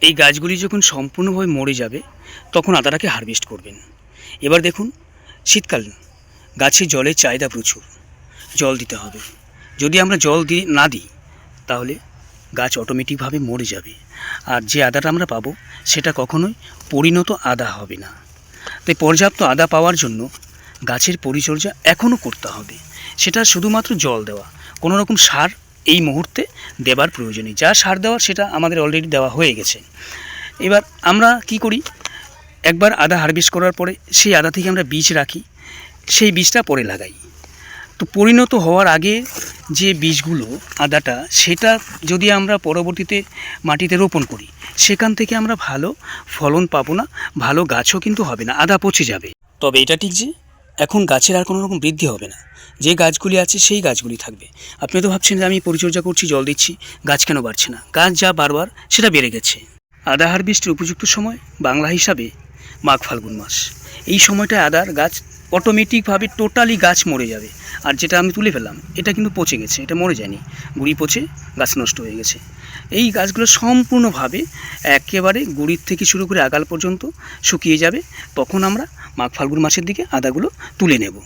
এই গাছগুলি যখন সম্পূর্ণভাবে মরে যাবে, তখন আদাটাকে হারভেস্ট করবেন। এবার দেখুন, শীতকাল, গাছে জলের চাহিদা প্রচুর। জল দিতে হবে। যদি আমরা জল দিই না দিই, তাহলে গাছ অটোমেটিকভাবে মরে যাবে। আর যে আদাটা আমরা পাবো, সেটা কখনোই পরিণত আদা হবে না। তাই পর্যাপ্ত আদা পাওয়ার জন্য গাছের পরিচর্যা এখনও করতে হবে। সেটা শুধুমাত্র জল দেওয়া কোনো রকম সার এই মুহূর্তে দেবার প্রয়োজন যা সার দেওয়ার সেটা আমাদের অলরেডি দেওয়া হয়ে গেছে। এবার আমরা কি করি? একবার আদা হারভেস্ট করার পরে সেই আদা থেকে আমরা বীজ রাখি, সেই বীজটা পরে লাগাই। তো পরিণত হওয়ার আগে যে বীজগুলো, আদাটা, সেটা যদি আমরা পরবর্তীতে মাটিতে রোপণ করি, সেখান থেকে আমরা ভালো ফলন পাবো না, ভালো গাছও কিন্তু হবে না, আদা পচে যাবে। তবে এটা ঠিক যে এখন গাছের আর কোনো রকম বৃদ্ধি হবে না। যে গাছগুলি আছে সেই গাছগুলি থাকবে। আপনি তো ভাবছেন যে আমি পরিচর্যা করছি, জল দিচ্ছি, গাছ কেন বাড়ছে না? গাছ যা বারবার, সেটা বেড়ে গেছে। আদা হারভেস্টের উপযুক্ত সময় বাংলা হিসাবে মাঘ ফাল্গুন মাস। এই সময়টায় আদার গাছ অটোমেটিকভাবে টোটালি গাছ মরে যাবে। আর যেটা আমি তুলে ফেলাম এটা কিন্তু পচে গেছে, এটা মরে যায়নি। গুড়ি পচে, গাছ নষ্ট হয়ে গেছে। এই গাছগুলো সম্পূর্ণভাবে একেবারে গুড়ির থেকে শুরু করে আগাল পর্যন্ত শুকিয়ে যাবে। তখন আমরা মাঘ ফাল্গুন মাসের দিকে আদাগুলো তুলে নেব।